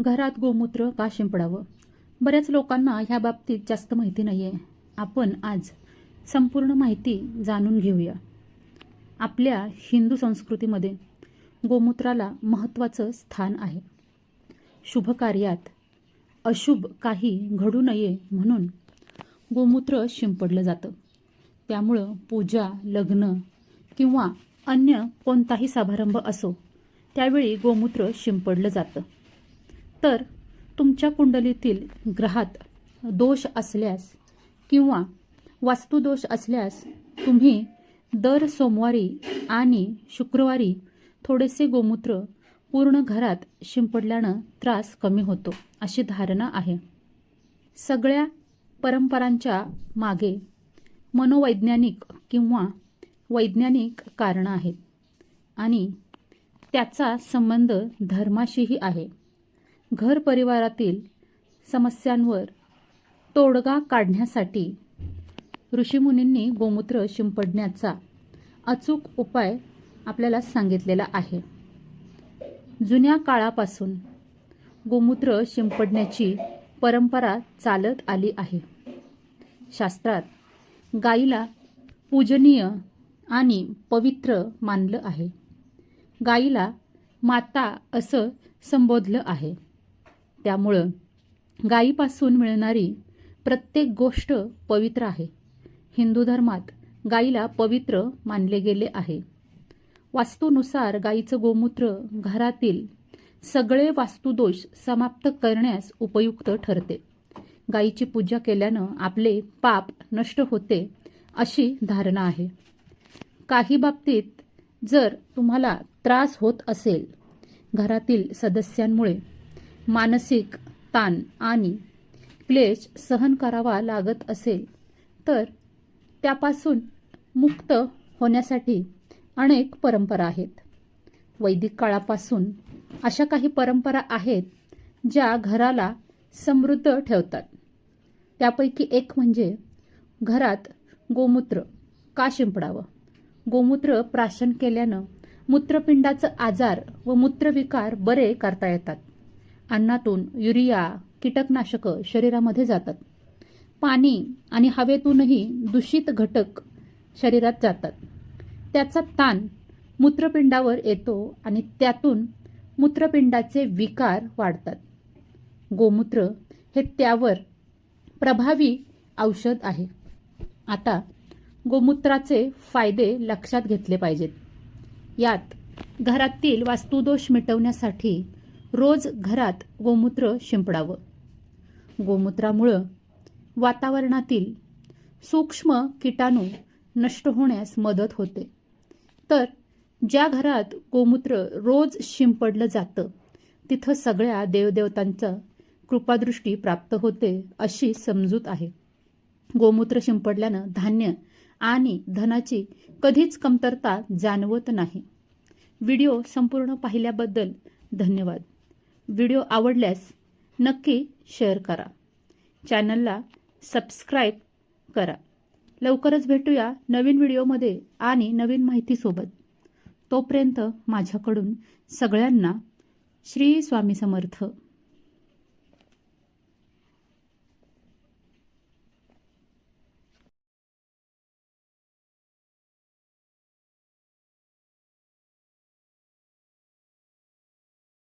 घरात गोमूत्र का शिंपडावं? बऱ्याच लोकांना ह्या बाबतीत जास्त माहिती नाही आहे आपण आज संपूर्ण माहिती जाणून घेऊया. आपल्या हिंदू संस्कृतीमध्ये गोमूत्राला महत्त्वाचं स्थान आहे. शुभ कार्यात अशुभ काही घडू नये म्हणून गोमूत्र शिंपडलं जातं. त्यामुळं पूजा लग्न किंवा अन्य कोणताही समारंभ असो त्यावेळी गोमूत्र शिंपडलं जातं. तर तुमच्या कुंडलीतील ग्रहात दोष असल्यास किंवा वास्तुदोष असल्यास तुम्ही दर सोमवारी आणि शुक्रवारी थोडेसे गोमूत्र पूर्ण घरात शिंपडल्यानं त्रास कमी होतो अशी धारणा आहे. सगळ्या परंपरांच्या मागे मनोवैज्ञानिक किंवा वैज्ञानिक कारणं आहेत आणि त्याचा संबंध धर्माशीही आहे. घर परिवारातील समस्यांवर तोडगा काढण्यासाठी ऋषीमुनींनी गोमूत्र शिंपडण्याचा अचूक उपाय आपल्याला सांगितलेला आहे. जुन्या काळापासून गोमूत्र शिंपडण्याची परंपरा चालत आली आहे. शास्त्रात गाईला पूजनीय आणि पवित्र मानलं आहे. गाईला माता असं संबोधलं आहे. त्यामुळं गायीपासून मिळणारी प्रत्येक गोष्ट पवित्र आहे. हिंदू धर्मात गाईला पवित्र मानले गेले आहे. वास्तूनुसार गाईचं गोमूत्र घरातील सगळे वास्तुदोष समाप्त करण्यास उपयुक्त ठरते. गाईची पूजा केल्यानं आपले पाप नष्ट होते अशी धारणा आहे. काही बाबतीत जर तुम्हाला त्रास होत असेल घरातील सदस्यांमुळे मानसिक ताण आणि क्लेश सहन करावा लागत असेल तर त्यापासून मुक्त होण्यासाठी अनेक परंपरा आहेत. वैदिक काळापासून अशा काही परंपरा आहेत ज्या घराला समृद्ध ठेवतात. त्यापैकी एक म्हणजे घरात गोमूत्र का शिंपडावं? गोमूत्र प्राशन केल्यानं मूत्रपिंडाचं आजार व मूत्रविकार बरे करता येतात. अन्नातून युरिया कीटकनाशकं शरीरामध्ये जातात. पाणी आणि हवेतूनही दूषित घटक शरीरात जातात. त्याचा ताण मूत्रपिंडावर येतो आणि त्यातून मूत्रपिंडाचे विकार वाढतात. गोमूत्र हे त्यावर प्रभावी औषध आहे. आता गोमूत्राचे फायदे लक्षात घेतले पाहिजेत. यात घरातील वास्तुदोष मिटवण्यासाठी रोज घरात गोमूत्र शिंपडावं. गोमूत्रामुळं वातावरणातील सूक्ष्म किटाणू नष्ट होण्यास मदत होते. तर ज्या घरात गोमूत्र रोज शिंपडलं जातं तिथं सगळ्या देवदेवतांचा कृपादृष्टी प्राप्त होते अशी समजूत आहे. गोमूत्र शिंपडल्यानं धान्य आणि धनाची कधीच कमतरता जाणवत नाही. व्हिडिओ संपूर्ण पाहिल्याबद्दल धन्यवाद. व्हिडिओ आवडल्यास नक्की शेअर करा. चॅनलला सबस्क्राईब करा. लवकरच भेटूया नवीन व्हिडिओमध्ये आणि नवीन माहितीसोबत. तोपर्यंत माझ्याकडून सगळ्यांना श्री स्वामी समर्थ.